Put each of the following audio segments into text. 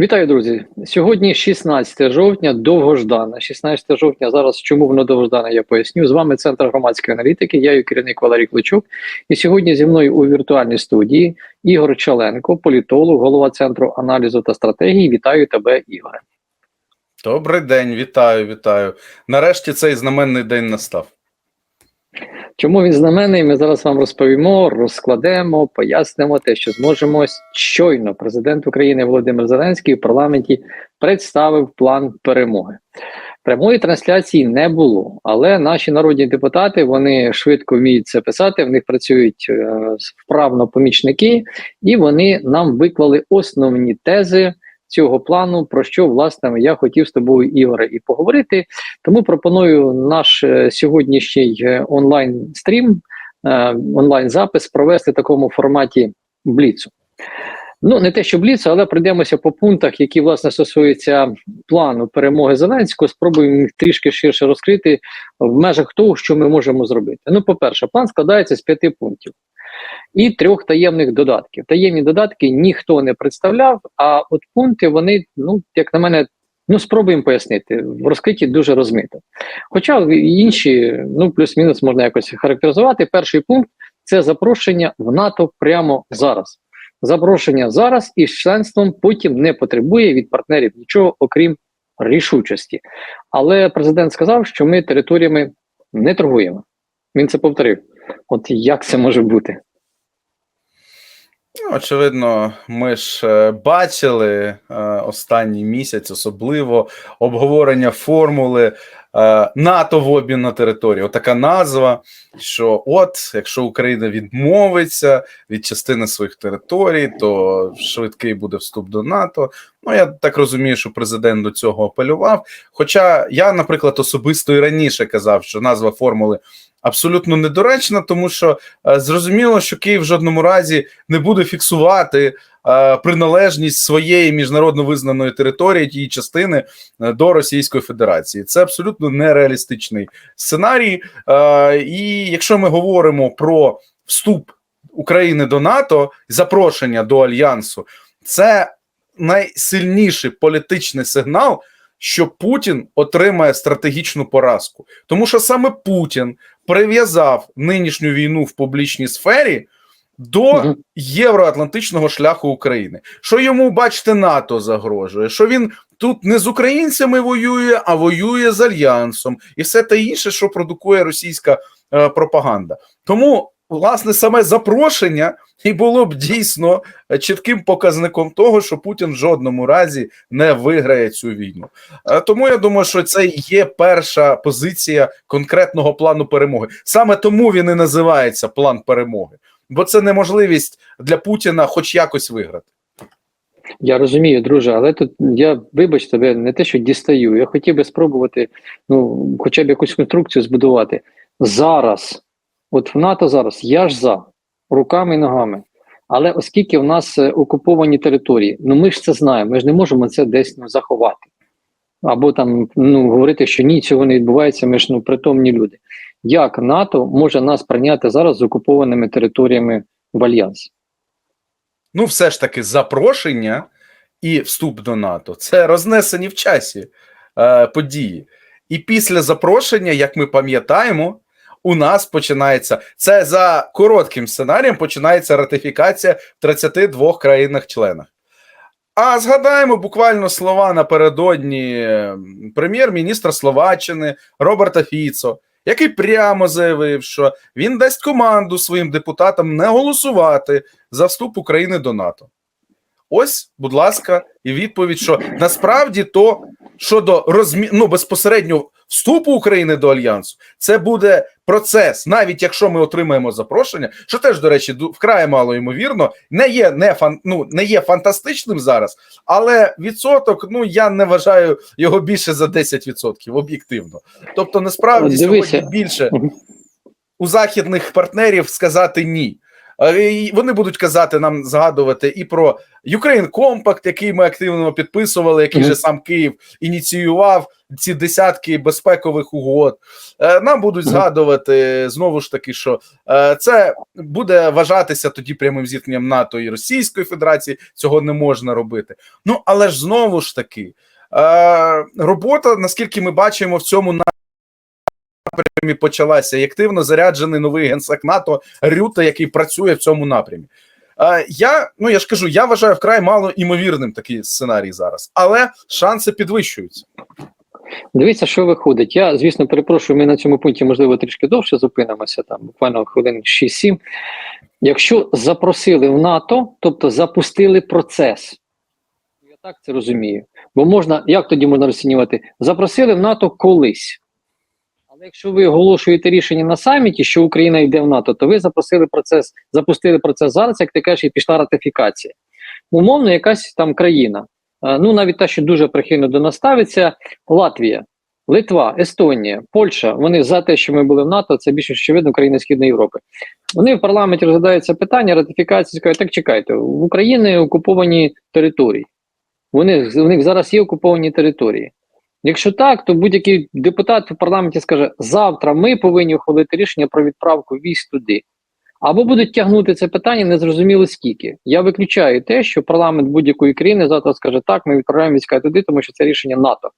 Вітаю, друзі. Сьогодні 16 жовтня, довгождане. 16 жовтня. Зараз чому воно довгождане, я поясню. З вами центр громадської аналітики. Я її керівник Валерій Кличук. І сьогодні зі мною у віртуальній студії Ігор Чаленко, політолог, голова центру аналізу та стратегії. Вітаю тебе, Ігоре. Добрий день, вітаю, вітаю. Нарешті цей знаменний день настав. Чому він знаменний? Ми зараз вам розповімо, розкладемо, пояснимо те, що зможемо. Щойно президент України Володимир Зеленський в парламенті представив план перемоги. Прямої трансляції не було, але наші народні депутати вони швидко вміють це писати. В них працюють е, вправно помічники, і вони нам виклали основні тези. Цього плану, про що власне я хотів з тобою, Ігоре, і поговорити. Тому пропоную наш е, сьогоднішній е, онлайн стрім, е, онлайн запис провести в такому форматі бліцу. Ну, не те, що бліцу, але пройдемося по пунктах, які власне стосуються плану перемоги Зеленського. Спробуємо їх трішки ширше розкрити в межах того, що ми можемо зробити. Ну, по-перше, план складається з п'яти пунктів і трьох таємних додатків. Таємні додатки ніхто не представляв, а от пункти вони, ну як на мене, ну спробуємо пояснити. В розкритті дуже розмито. Хоча інші, ну плюс-мінус можна якось характеризувати. Перший пункт це запрошення в НАТО прямо зараз. Запрошення зараз із членством потім не потребує від партнерів нічого, окрім рішучості. Але президент сказав, що ми територіями не торгуємо. Він це повторив. От як це може бути? Ну, очевидно, ми ж е, бачили е, останній місяць, особливо обговорення формули е, НАТО в обмін на територію. Така назва, що от якщо Україна відмовиться від частини своїх територій, то швидкий буде вступ до НАТО. Ну я так розумію, що президент до цього апелював. Хоча я, наприклад, особисто і раніше казав, що назва формули абсолютно недоречна, тому що е, зрозуміло, що Київ в жодному разі не буде фіксувати е, приналежність своєї міжнародно визнаної території тієї частини е, до Російської Федерації. Це абсолютно нереалістичний сценарій. І якщо ми говоримо про вступ України до НАТО, запрошення до альянсу, це найсильніший політичний сигнал. Що Путін отримає стратегічну поразку, тому що саме Путін прив'язав нинішню війну в публічній сфері до євроатлантичного шляху України. Що йому, бачите, НАТО загрожує, що він тут не з українцями воює, а воює з альянсом, і все те інше, що продукує російська е, пропаганда. Тому. Власне, саме запрошення і було б дійсно е, чітким показником того, що Путін в жодному разі не виграє цю війну. Е, Тому я думаю, що це є перша позиція конкретного плану перемоги. Саме тому він і називається план перемоги, бо це неможливість для Путіна, хоч якось виграти. Я розумію, друже, але тут я, вибач тебе, не те, що дістаю. Я хотів би спробувати, ну, хоча б якусь конструкцію збудувати. Зараз, от в НАТО зараз, я ж за руками і ногами. Але оскільки в нас е, окуповані території, ну ми ж це знаємо, ми ж не можемо це десь ну, заховати. Або там ну, говорити, що ні, цього не відбувається, ми ж ну, притомні люди. Як НАТО може нас прийняти зараз з окупованими територіями в Альянс? Ну, все ж таки, запрошення і вступ до НАТО це рознесені в часі е, події. І після запрошення, як ми пам'ятаємо, у нас починається це за коротким сценарієм починається ратифікація в 32 країнах-членах. А згадаємо буквально слова напередодні прем'єр-міністра Словаччини Роберта Фіцо, який прямо заявив, що він дасть команду своїм депутатам не голосувати за вступ України до НАТО. Ось, будь ласка, і відповідь, що насправді то щодо розмі... ну, безпосередньо вступу України до альянсу, це буде процес, навіть якщо ми отримаємо запрошення, що теж, до речі, вкрай мало ймовірно, не є не фан... ну, не є фантастичним зараз, але відсоток, ну я не вважаю його більше за 10%, об'єктивно. Тобто, насправді сьогодні більше у західних партнерів сказати ні. Е, Вони будуть казати нам згадувати і про Ukraine Compact, який ми активно підписували, який Мгм. же сам Київ ініціював ці десятки безпекових угод. Е, Нам будуть Мгм. згадувати знову ж таки, що е, це буде вважатися тоді прямим зіткненням НАТО і Російської Федерації. Цього не можна робити. Ну але ж знову ж таки, робота, наскільки ми бачимо, в цьому напрямі почалася і активно заряджений новий генсек НАТО Рюта, який працює в цьому напрямі. Я ну я ж кажу, я вважаю вкрай мало імовірним такий сценарій зараз, але шанси підвищуються. Дивіться, що виходить. Я, звісно, перепрошую, ми на цьому пункті, можливо, трішки довше зупинимося, там буквально хвилин 6-7. Якщо запросили в НАТО, тобто запустили процес, я так це розумію. Бо можна, як тоді можна розцінювати? Запросили в НАТО колись. Якщо ви оголошуєте рішення на саміті, що Україна йде в НАТО, то ви запросили процес, запустили процес зараз, як ти кажеш, і пішла ратифікація. Умовно, якась там країна. Е, Ну, навіть та, що дуже прихильно до нас ставиться, Латвія, Литва, Естонія, Польща. Вони за те, що ми були в НАТО, це більш очевидно країни Східної Європи. Вони в парламенті розглядають це питання ратифікації. Скажуть, так чекайте, в Україні окуповані території. Вони у них зараз є окуповані території. Якщо так, то будь-який депутат в парламенті скаже: завтра ми повинні ухвалити рішення про відправку військ туди. Або будуть тягнути це питання незрозуміло скільки. Я виключаю те, що парламент будь-якої країни завтра скаже, так, ми відправляємо війська туди, тому що це рішення НАТО.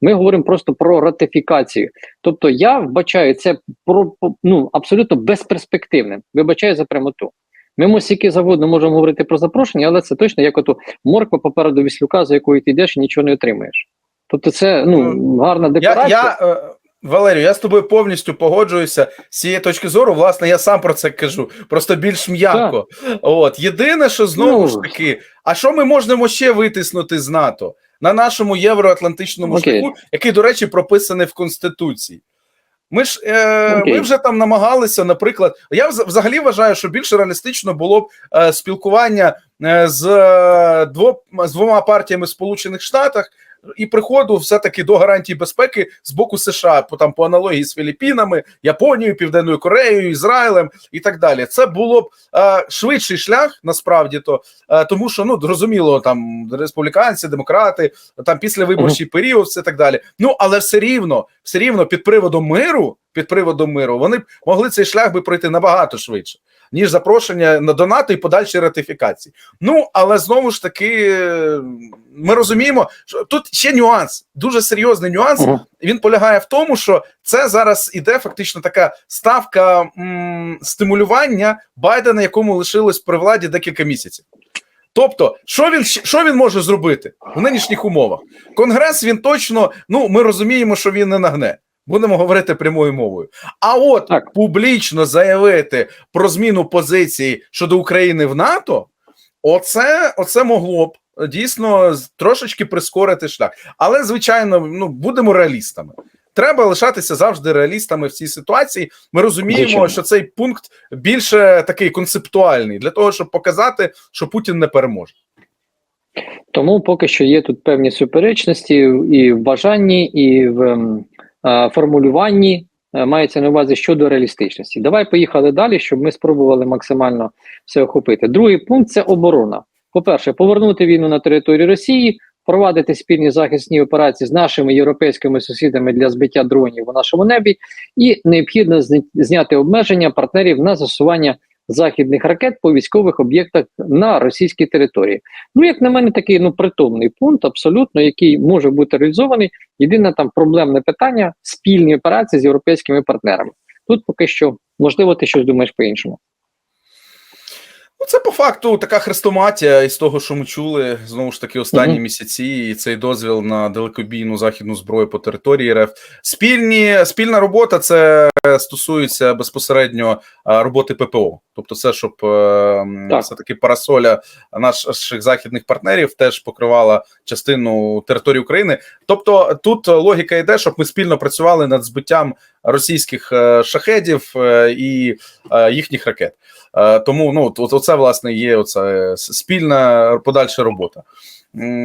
Ми говоримо просто про ратифікацію. Тобто я вбачаю це про ну абсолютно безперспективним. Вибачаю за прямоту. Ми мо скільки заводно можемо говорити про запрошення, але це точно як ото морква попереду віслюка, за якою ти йдеш і нічого не отримаєш. Тобто, це ну гарна Я, декларація. я е, Валерію, я з тобою повністю погоджуюся з цієї точки зору. Власне, я сам про це кажу, просто більш м'яко. От єдине, що знову Ну. ж таки, а що ми можемо ще витиснути з НАТО на нашому євроатлантичному Окей. шляху, який, до речі, прописаний в Конституції? Ми ж е, ми вже там намагалися, наприклад, я взагалі вважаю, що більш реалістично було б е, спілкування з, е, дво, з двома партіями в Сполучених Штатах і приходу все-таки до гарантій безпеки з боку США, по там по аналогії з Філіппінами, Японією, Південною Кореєю, Ізраїлем і так далі. Це було б е, швидший шлях, насправді то е, тому, що ну зрозуміло, там республіканці, демократи, там після післявиборчий період, все так далі. Ну але все рівно, все рівно під приводом миру, під приводом миру, вони б могли цей шлях би пройти набагато швидше. Ніж запрошення на донати і подальші ратифікації. Ну але знову ж таки, ми розуміємо, що тут ще нюанс, дуже серйозний нюанс. Він полягає в тому, що це зараз іде фактично така ставка м, стимулювання Байдена, якому лишилось при владі декілька місяців. Тобто, що він що він може зробити в нинішніх умовах? Конгрес він точно, ну ми розуміємо, що він не нагне. Будемо говорити прямою мовою. А от Так. публічно заявити про зміну позиції щодо України в НАТО, оце, оце могло б дійсно трошечки прискорити шлях. Але, звичайно, ну будемо реалістами. Треба лишатися завжди реалістами в цій ситуації. Ми розуміємо, Звичайно. що цей пункт більше такий концептуальний для того, щоб показати, що Путін не переможе. Тому поки що є тут певні суперечності і в бажанні, і в ем, формулюванні. Е, Мається на увазі щодо реалістичності. Давай поїхали далі, щоб ми спробували максимально все охопити. Другий пункт це оборона. По-перше, повернути війну на територію Росії, провадити спільні захисні операції з нашими європейськими сусідами для збиття дронів у нашому небі, і необхідно зняти обмеження партнерів на застосування західних ракет по військових об'єктах на російській території. Ну, як на мене, такий ну притомний пункт, абсолютно, який може бути реалізований. Єдине там проблемне питання спільні операції з європейськими партнерами. Тут поки що можливо ти щось думаєш по-іншому. Ну, це по факту така хрестоматія із того, що ми чули знову ж таки останні Мгм. місяці, і цей дозвіл на далекобійну західну зброю по території РФ. Спільні спільна робота це стосується безпосередньо роботи ППО. Тобто, це щоб е, Так. все таки парасоля наших західних партнерів теж покривала частину території України. Тобто, тут логіка йде, щоб ми спільно працювали над збиттям російських е, шахедів е, і е, їхніх ракет. Тому ну оце власне є оця е, спільна подальша робота.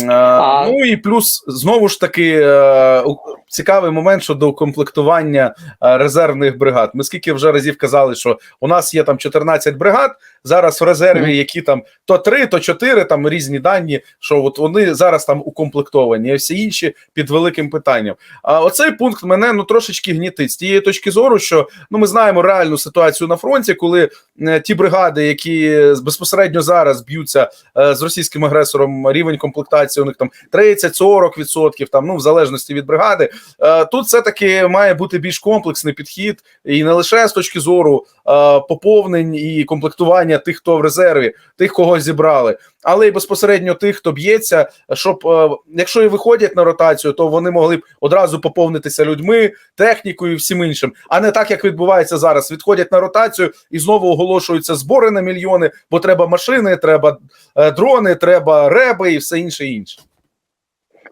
А- Ну і плюс знову ж таки е, цікавий момент щодо укомплектування е, резервних бригад. Ми скільки вже разів казали, що у нас є там 14 бригад зараз в резерві, які там то 3, то 4, там різні дані, що от вони зараз там укомплектовані, а всі інші під великим питанням. А оцей пункт мене ну трошечки гнітить з тієї точки зору, що ну ми знаємо реальну ситуацію на фронті, коли е, ті бригади, які безпосередньо зараз б'ються з російським агресором, рівень комплектації у них там 30-40 відсотків, там ну в залежності від бригади. Е, Тут все таки має бути більш комплексний підхід, і не лише з точки зору е, поповнень і комплектування тих, хто в резерві, тих, кого зібрали, але й безпосередньо тих, хто б'ється, щоб е, якщо і виходять на ротацію, то вони могли б одразу поповнитися людьми, технікою і всім іншим, а не так, як відбувається зараз. Відходять на ротацію і знову оголошуються збори на мільйони, бо треба машини, треба е, дрони, треба реби і все інше інше.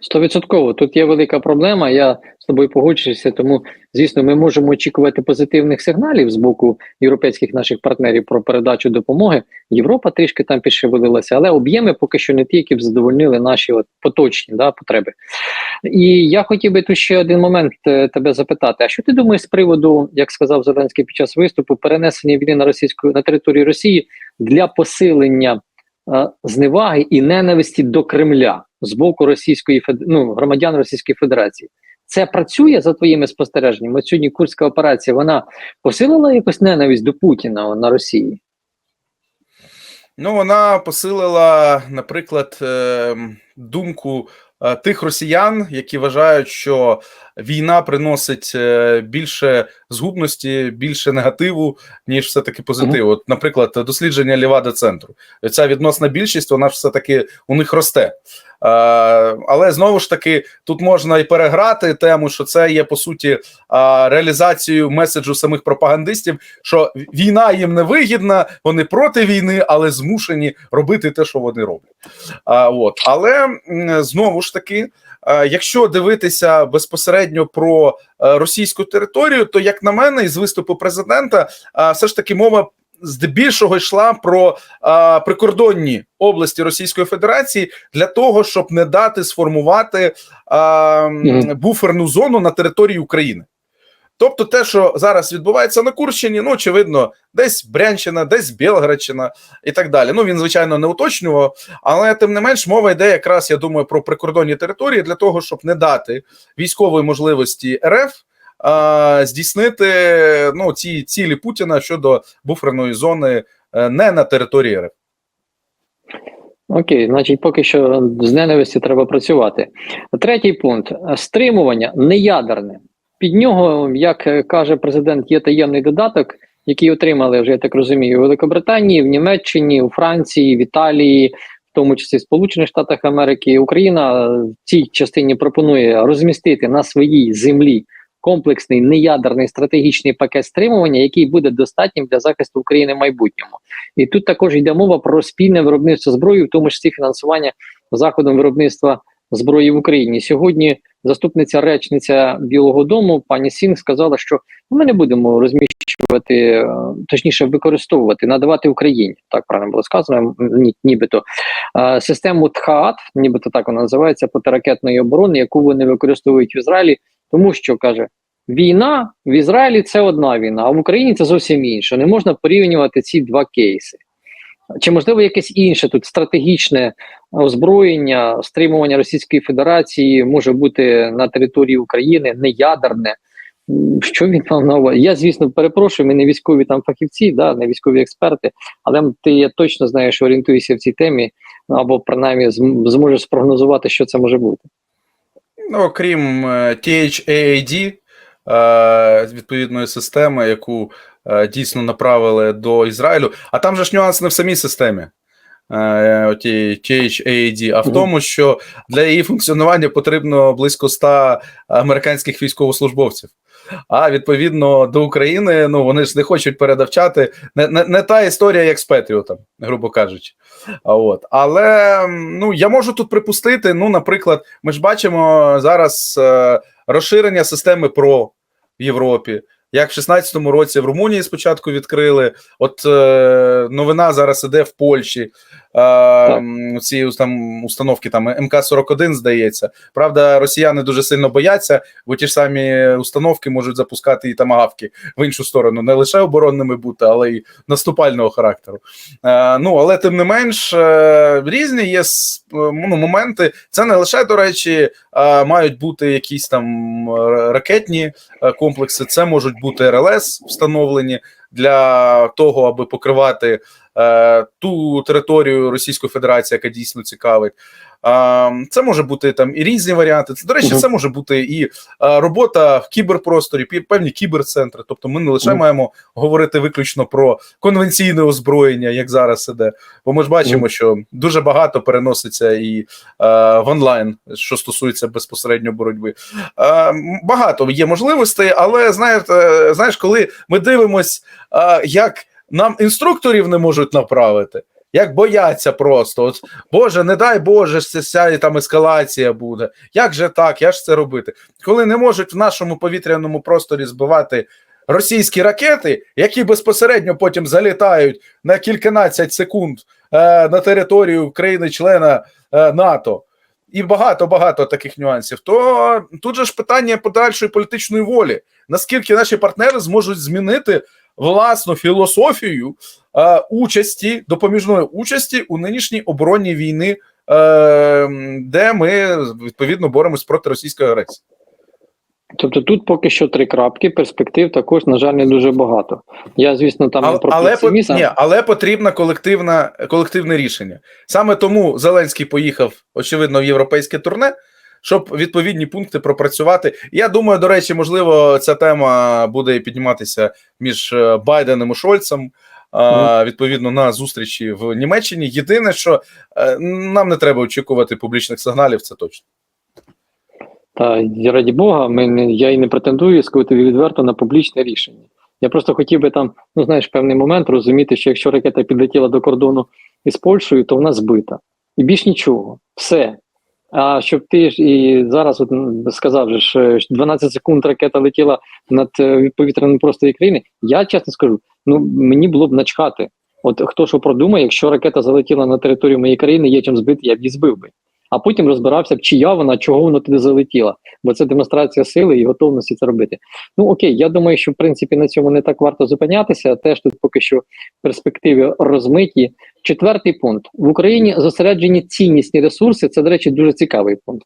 Стовідсотково тут є велика проблема. Я з тобою погоджуюся. Тому, звісно, ми можемо очікувати позитивних сигналів з боку європейських наших партнерів про передачу допомоги. Європа трішки там підшевелилася, але об'єми поки що не ті, які б задовольнили наші от поточні да, потреби. І я хотів би тут ще один момент е, тебе запитати: а що ти думаєш з приводу, як сказав Зеленський під час виступу, перенесення війни на російську на територію Росії для посилення е, зневаги і ненависті до Кремля з боку Російської ну, громадян Російської Федерації? Це працює за твоїми спостереженнями? От сьогодні Курська операція вона посилила якось ненависть до Путіна на Росії? Ну, вона посилила, наприклад, е, думку е, тих росіян, які вважають, що війна приносить е, більше згубності, більше негативу, ніж все-таки позитиву. От, наприклад, дослідження Лівада центру. Ця відносна більшість, вона ж все-таки у них росте. Е, але знову ж таки, тут можна і переграти тему, що це є по суті е, реалізацією меседжу самих пропагандистів, що війна їм не вигідна, вони проти війни, але змушені робити те, що вони роблять. А, от. Але знову ж таки, якщо дивитися безпосередньо про е, російську територію, то як на мене, із виступу президента, е, все ж таки мова. Здебільшого йшла про прикордонні області Російської Федерації для того, щоб не дати сформувати а, буферну зону на території України. Тобто, те, що зараз відбувається на Курщині, ну очевидно, десь Брянщина, десь Білградщина і так далі. Ну він звичайно не уточнював, але тим не менш мова йде якраз, я думаю, про прикордонні території для того, щоб не дати військової можливості РФ здійснити ну ці цілі Путіна щодо буферної зони е, не на території РФ. Окей, значить, поки що з ненависті треба працювати. Третій пункт стримування неядерне. Під нього, як е, каже президент, є таємний додаток, який отримали вже, я так розумію, у Великобританії, в Німеччині, у Франції, в Італії, в тому числі Сполучених Штатах Америки. Україна в цій частині пропонує розмістити на своїй землі комплексний неядерний стратегічний пакет стримування, який буде достатнім для захисту України в майбутньому. І тут також йде мова про спільне виробництво зброї, в тому числі фінансування заходом виробництва зброї в Україні. Сьогодні заступниця речниця Білого Дому пані Сінг сказала, що ми не будемо розміщувати, е, точніше використовувати, надавати Україні. Так правильно було сказано, ні, нібито е, систему ТХААТ, нібито так вона називається протиракетної оборони, яку вони використовують в Ізраїлі, тому що каже. Війна в Ізраїлі це одна війна, а в Україні це зовсім інше. Не можна порівнювати ці два кейси. Чи можливо якесь інше тут стратегічне озброєння, стримування Російської Федерації може бути на території України не ядерне? Що він мав на увазі? Я, звісно, перепрошую, ми не військові там фахівці, да, не військові експерти, але ти я точно знаю, що орієнтуєшся в цій темі, або принаймні зможеш спрогнозувати, що це може бути. Ну, окрім е, THAAD, е, відповідної системи, яку дійсно направили до Ізраїлю. А там же ж нюанс не в самій системі. е, оті THAAD, а в тому, що для її функціонування потрібно близько 100 американських військовослужбовців. А відповідно до України, ну вони ж не хочуть передавчати. Не, не, не та історія, як з Петріотом, грубо кажучи. А от. Але ну, я можу тут припустити: ну, наприклад, ми ж бачимо зараз е, розширення системи ПРО в Європі. Як в 16-му році в Румунії спочатку відкрили. От е, новина зараз іде в Польщі. Е, ці там установки там МК-41, здається. Правда, росіяни дуже сильно бояться, бо ті ж самі установки можуть запускати і тамагавки в іншу сторону, не лише оборонними бути, але й наступального характеру. Е, ну але тим не менш е, різні є е, ну, моменти. Це не лише до речі, е, мають бути якісь там е, ракетні е, комплекси, це можуть бути РЛС встановлені для того, аби покривати ту територію Російської Федерації, яка дійсно цікавить. Е, це може бути там і різні варіанти. Це, до речі, це може бути і е, робота в кіберпросторі, певні кіберцентри. Тобто, ми не лише маємо говорити виключно про конвенційне озброєння, як зараз іде. Бо ми ж бачимо, що дуже багато переноситься і е, в онлайн, що стосується безпосередньо боротьби. Е, багато є можливостей, але знаєте, знаєш, коли ми дивимось, е, як нам інструкторів не можуть направити. Як бояться просто, от Боже, не дай Боже, це ця там ескалація буде. Як же так? Як ж це робити? Коли не можуть в нашому повітряному просторі збивати російські ракети, які безпосередньо потім залітають на кільканадцять секунд е, на територію країни-члена е, НАТО, і багато багато таких нюансів, то тут же ж питання подальшої політичної волі. Наскільки наші партнери зможуть змінити власну філософію е, участі, допоміжної участі у нинішній оборонній війни, е, де ми відповідно боремось проти російської агресії. Тобто тут поки що три крапки, перспектив також, на жаль, не дуже багато. Я, звісно, там Але, про але, по- ні, але потрібно колективна, колективне рішення. Саме тому Зеленський поїхав, очевидно, в європейське турне, щоб відповідні пункти пропрацювати. Я думаю, до речі, можливо, ця тема буде підніматися між е, Байденом і Шольцем. а, Відповідно на зустрічі в Німеччині. Єдине, що е, нам не треба очікувати публічних сигналів, це точно. Та раді Бога, ми не, я і не претендую сказати відверто на публічне рішення. Я просто хотів би там, ну знаєш, певний момент розуміти, що якщо ракета підлетіла до кордону із Польщею, то вона збита. І більш нічого. Все. А щоб ти ж і зараз от сказав, що 12 секунд ракета летіла над е, повітряним просторі країни. Я чесно скажу, ну мені було б начхати. От хто що продумає, якщо ракета залетіла на територію моєї країни, є чим збити, я б її збив би. А потім розбирався б, чия вона, чого вона туди залетіла. Бо це демонстрація сили і готовності це робити. Ну окей, я думаю, що в принципі на цьому не так варто зупинятися. Теж тут поки що перспективи розмиті. Четвертий пункт в Україні зосереджені ціннісні ресурси. Це, до речі, дуже цікавий пункт.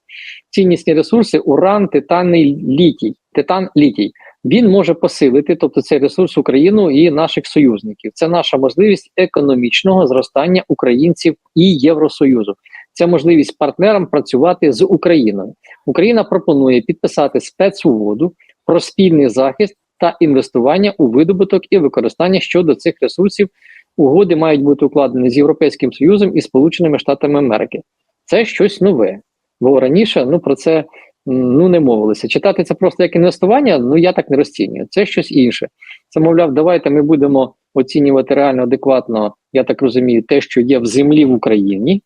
Ціннісні ресурси: уран, титан і літій. Титан літій. Він може посилити, тобто цей ресурс Україну і наших союзників. Це наша можливість економічного зростання українців і Євросоюзу. Це можливість партнерам працювати з Україною. Україна пропонує підписати спецугоду про спільний захист та інвестування у видобуток і використання щодо цих ресурсів. Угоди мають бути укладені з Європейським Союзом і Сполученими Штатами Америки. Це щось нове. Бо раніше ну про це ну не мовилися. Читати це просто як інвестування. Ну я так не розцінюю. Це щось інше. Це мовляв, давайте ми будемо оцінювати реально адекватно. Я так розумію, те, що є в землі в Україні.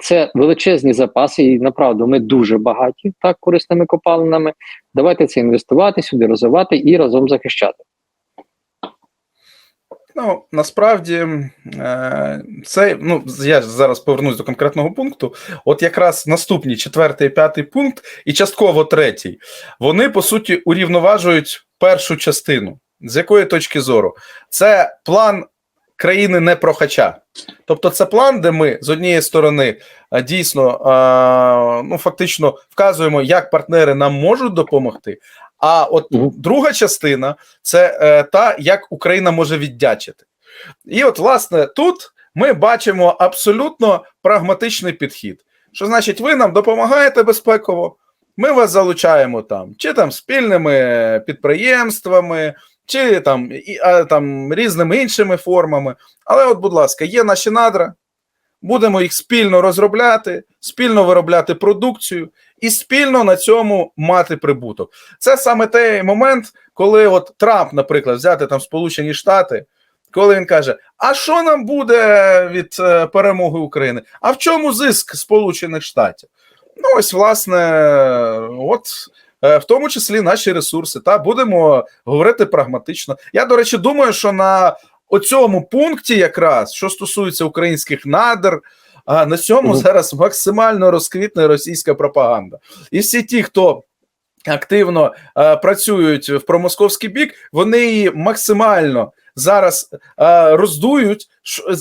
Це величезні запаси, і направду ми дуже багаті так корисними копалинами. Давайте це інвестувати сюди, розвивати і разом захищати. Ну, насправді, е, це ну я зараз повернусь до конкретного пункту. От якраз наступні четвертий п'ятий пункт, і частково третій, вони по суті урівноважують першу частину. З якої точки зору? Це план країни не прохача. Тобто, це план, де ми з однієї сторони е, дійсно е, ну фактично вказуємо, як партнери нам можуть допомогти. А от друга частина це е, та, як Україна може віддячити. І от, власне, тут ми бачимо абсолютно прагматичний підхід. Що значить, ви нам допомагаєте безпеково, ми вас залучаємо там, чи там спільними підприємствами, чи там, і, а, там різними іншими формами. Але, от, будь ласка, є наші надра, будемо їх спільно розробляти, спільно виробляти продукцію і спільно на цьому мати прибуток. Це саме той момент, коли от Трамп, наприклад, взяти там Сполучені Штати, коли він каже: А що нам буде від е, перемоги України? А в чому зиск Сполучених Штатів? Ну, ось, власне, от в тому числі наші ресурси, та будемо говорити прагматично. Я, до речі, думаю, що на оцьому пункті, якраз що стосується українських надр, а на цьому зараз максимально розквітне російська пропаганда. І всі ті, хто активно е, працюють в промосковський бік, вони її максимально зараз е, роздують,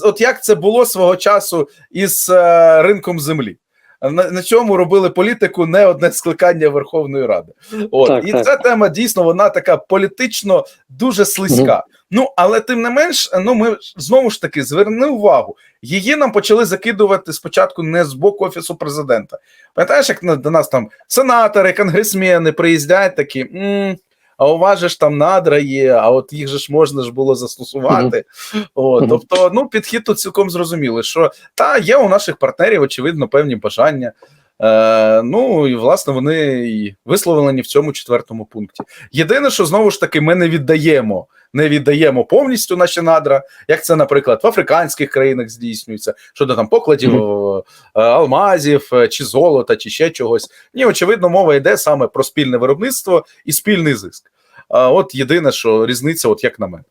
от як це було свого часу із е, ринком землі. На, на цьому робили політику не одне скликання Верховної Ради. От Так, і так. ця тема дійсно вона така політично дуже слизька. Ну але тим не менш, ну ми знову ж таки зверни увагу. Її нам почали закидувати спочатку не з боку офісу президента. Пам'ятаєш, як до нас там сенатори, конгресмени приїздять такі. м а у вас же ж там надра є, а от їх же ж можна ж було застосувати. О, тобто, ну підхід тут цілком зрозумілий, що та є у наших партнерів, очевидно, певні бажання. Е, ну і власне вони і висловлені в цьому четвертому пункті. Єдине, що знову ж таки ми не віддаємо, не віддаємо повністю наші надра, як це, наприклад, в африканських країнах здійснюється щодо там покладів е, алмазів е, чи золота, чи ще чогось. Ні, очевидно, мова йде саме про спільне виробництво і спільний зиск. А от єдине, що різниця, от як на мене.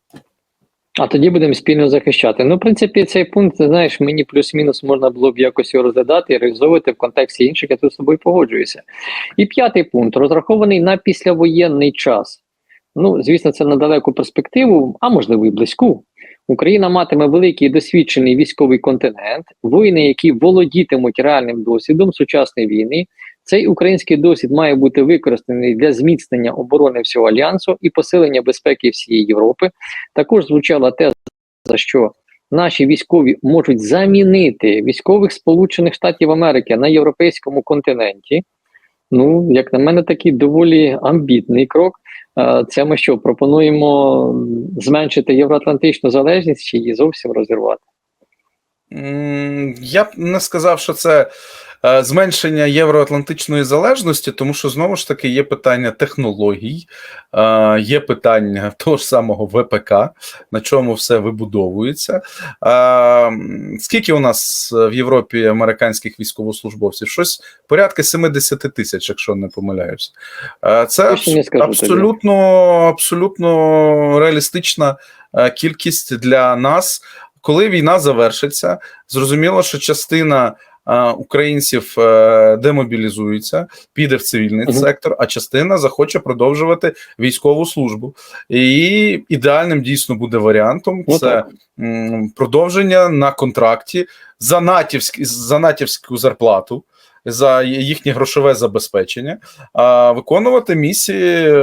А тоді будемо спільно захищати. Ну, в принципі, цей пункт, знаєш, мені плюс-мінус можна було б якось його розглядати і реалізовувати в контексті інших, я тут з тобою погоджуюся. І п'ятий пункт розрахований на післявоєнний час. Ну, звісно, це на далеку перспективу, а можливо і близьку. Україна матиме великий досвідчений військовий континент, воїни, які володітимуть реальним досвідом сучасної війни. Цей український досвід має бути використаний для зміцнення оборони всього альянсу і посилення безпеки всієї Європи. Також звучала теза, що наші військові можуть замінити військових Сполучених Штатів Америки на європейському континенті. Ну, як на мене, такий доволі амбітний крок. Е, Це ми що пропонуємо зменшити євроатлантичну залежність чи її зовсім розірвати? Я б не сказав, що це зменшення євроатлантичної залежності, тому що знову ж таки є питання технологій, е, є питання того ж самого ВПК, на чому все вибудовується. Е, Скільки у нас в Європі американських військовослужбовців? Щось порядка 70 тисяч, якщо не помиляюся. Е, Це абсолютно, абсолютно реалістична е, кількість для нас. Коли війна завершиться, зрозуміло, що частина е, українців е, демобілізується, піде в цивільний Мгм. сектор, а частина захоче продовжувати військову службу. І ідеальним дійсно буде варіантом Ну, це продовження на контракті за натівськ, за натівську зарплату. За їхнє грошове забезпечення, а виконувати місії е,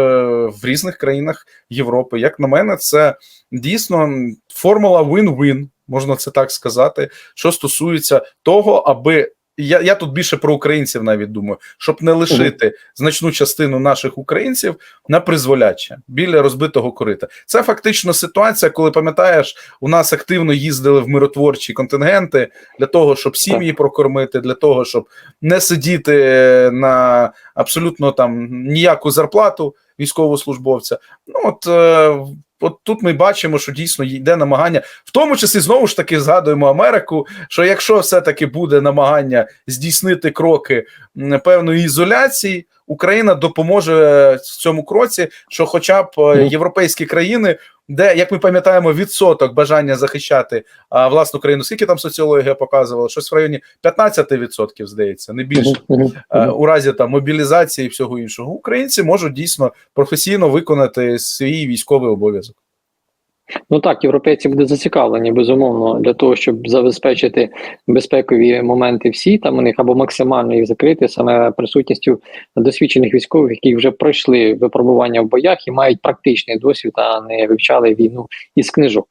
в різних країнах Європи. Як на мене, це дійсно формула win-win, можна це так сказати, що стосується того, аби. Я я тут більше про українців навіть думаю, щоб не лишити значну частину наших українців на призволяче біля розбитого корита. Це фактично ситуація, коли пам'ятаєш, у нас активно їздили в миротворчі контингенти для того, щоб сім'ї прокормити, для того, щоб не сидіти на абсолютно там ніяку зарплату військовослужбовця. Ну от. От тут ми бачимо, що дійсно йде намагання, в тому числі знову ж таки згадуємо Америку. Що якщо все-таки буде намагання здійснити кроки певної ізоляції, Україна допоможе в цьому кроці, що, хоча б е, європейські країни, де як ми пам'ятаємо, відсоток бажання захищати а, власну країну, скільки там соціологія показувала, щось в районі 15%, здається, не більше. Мгм, Е, мгм. у разі там мобілізації і всього іншого, українці можуть дійсно професійно виконати свій військовий обов'язок. Ну так, європейці будуть зацікавлені, безумовно, для того, щоб забезпечити безпекові моменти всі, там у них або максимально їх закрити саме присутністю досвідчених військових, які вже пройшли випробування в боях і мають практичний досвід, а не вивчали війну із книжок.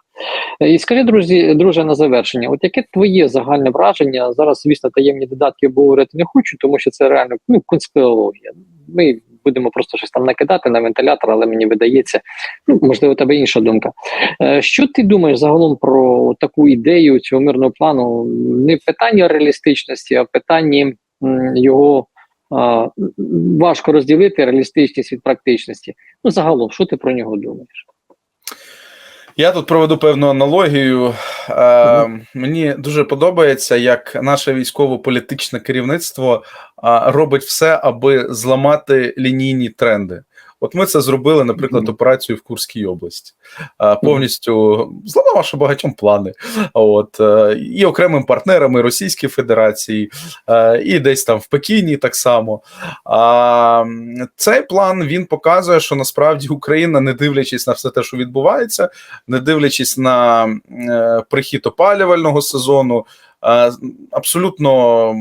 І скажи, друзі, друже, на завершення, от яке твоє загальне враження? Зараз, звісно, таємні додатки обговорювати не хочу, тому що це реально ну, конспірологія. Ми будемо просто щось там накидати на вентилятор, але мені видається, ну можливо, у тебе інша думка. Е, Що ти думаєш загалом про таку ідею цього мирного плану? Не питання реалістичності, а питання питанні його важко розділити реалістичність від практичності. Ну, загалом, що ти про нього думаєш? Я тут проведу певну аналогію. Е, Мені дуже подобається, як наше військово-політичне керівництво робить все, аби зламати лінійні тренди. От ми це зробили, наприклад, операцію в Курській області. Повністю зламавши багатьом плани. От е, і окремим партнерам і Російської Федерації, е, і десь там в Пекіні так само. А цей план він показує, що насправді Україна, не дивлячись на все те, що відбувається, не дивлячись на е, прихід опалювального сезону, абсолютно.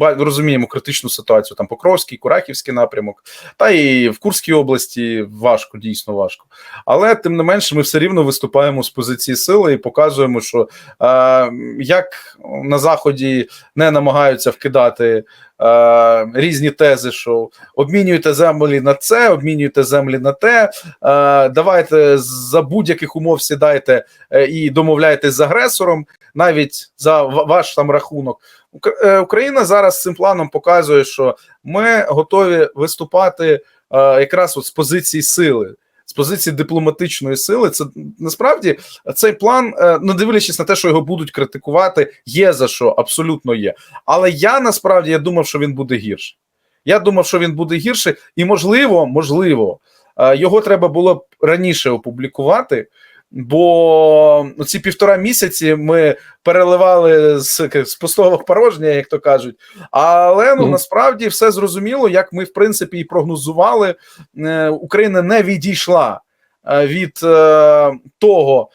Розуміємо критичну ситуацію там Покровський, Курахівський напрямок, та і в Курській області важко, дійсно важко. Але тим не менше, ми все рівно виступаємо з позиції сили і показуємо, що е, як на заході не намагаються вкидати е, різні тези, що обмінюєте землі на це, обмінюєте землі на те. Е, давайте за будь-яких умов сідайте е, і домовляйтесь з агресором, навіть за ваш там рахунок. Е, Україна зараз цим планом показує, що ми готові виступати е, якраз от з позиції сили. З позиції дипломатичної сили, це насправді цей план, не дивлячись на те, що його будуть критикувати, є за що, абсолютно є. Але я насправді я думав, що він буде гірше. Я думав, що він буде гірше, і можливо, можливо, е, його треба було б раніше опублікувати. Бо ці півтора місяці ми переливали з, з пустого в порожнє, як то кажуть. Але ну насправді все зрозуміло, як ми в принципі і прогнозували. Е, Україна не відійшла е, від е, того,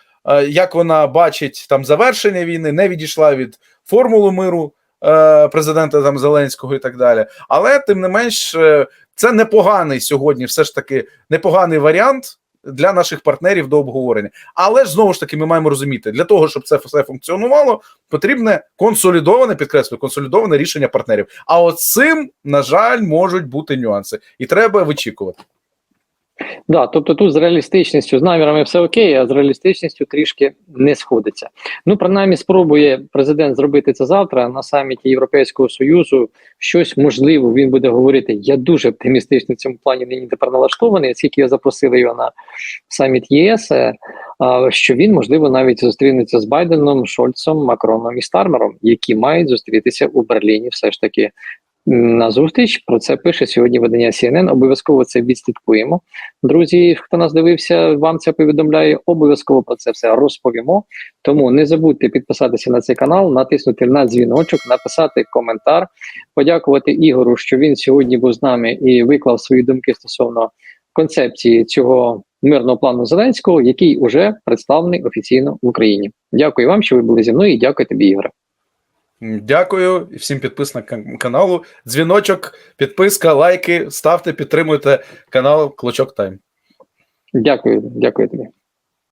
як вона бачить там завершення війни, не відійшла від формули миру президента там Зеленського і так далі. Але тим не менш, це непоганий сьогодні, все ж таки непоганий варіант. Для наших партнерів до обговорення, але ж знову ж таки, ми маємо розуміти, для того, щоб це все функціонувало, потрібне консолідоване, підкреслю, консолідоване рішення партнерів. А от цим, на жаль, можуть бути нюанси, і треба вичікувати. Да, тобто тут з реалістичністю, з намірами все окей, а з реалістичністю трішки не сходиться. Ну, принаймні, спробує президент зробити це завтра на саміті Європейського Союзу. Щось можливо він буде говорити. Я дуже оптимістично в цьому плані нині тепер налаштований, оскільки я запросив його на саміт ЄС. е, Що він можливо навіть зустрінеться з Байденом, Шольцем, Макроном і Стармером, які мають зустрітися у Берліні, все ж таки на зустріч. Про це пише сьогодні видання CNN. Обов'язково це відслідкуємо. Друзі, хто нас дивився, вам це повідомляє. Обов'язково про це все розповімо. Тому не забудьте підписатися на цей канал, натиснути на дзвіночок, написати коментар, подякувати Ігору, що він сьогодні був з нами і виклав свої думки стосовно концепції цього мирного плану Зеленського, який уже представлений офіційно в Україні. Дякую вам, що ви були зі мною, і дякую тобі, Ігоре. Дякую всім підписникам каналу. Дзвіночок, підписка, лайки, ставте, підтримуйте канал Клочок Тайм. Дякую, дякую тобі.